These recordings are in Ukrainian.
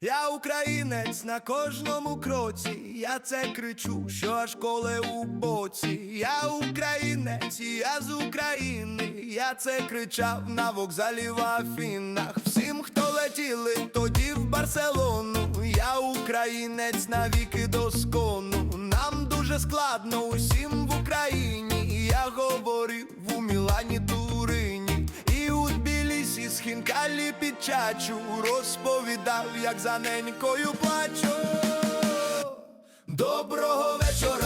Я українець на кожному кроці, я це кричу, що аж коле у боці. Я українець, я з України, я це кричав на вокзалі в Афінах. Всім, хто летіли тоді в Барселону, я українець навіки доскону. Нам дуже складно усім в Україні. Я говорив у Мілані Хінкалі підчачу, розповідав, як за ненькою плачу. Доброго вечора,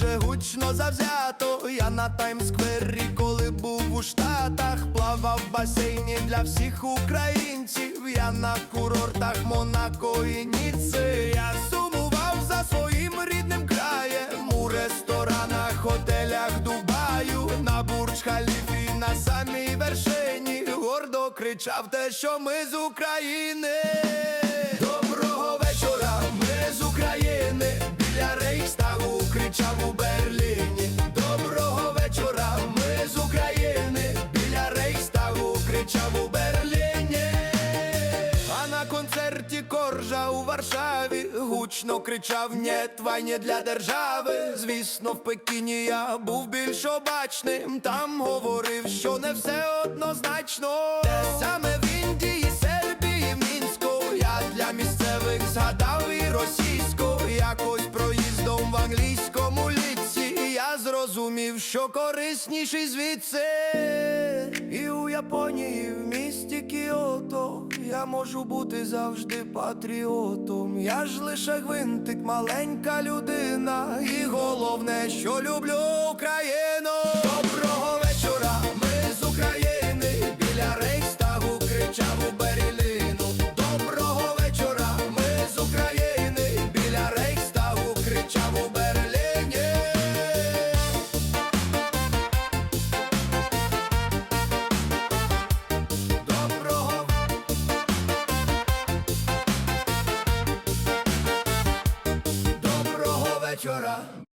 дуже гучно завзято. Я на Таймсквері, коли був у Штатах, плавав в басейні для всіх українців. Я на курортах Монако і Ніци. Я сумував за своїм рідним краєм у ресторанах, готелях Дубаю, на Бурдж Халіфі, на самій вершині. Гордо кричав те, що ми з України. Концерті Коржа у Варшаві гучно кричав «Нєт війні для держави. Звісно, в Пекіні я був більш обачним. Там говорив, що не все однозначно. Те саме в Індії, Сербії, Мінську. Я для місцевих згадав і російську. Якось проїздом в англійському ліці. Я зрозумів, що корисніший звідси. І у Японії в місті Кіото я можу бути завжди патріотом. Я ж лише гвинтик, маленька людина. І головне, що люблю Україну. Доброго вечора,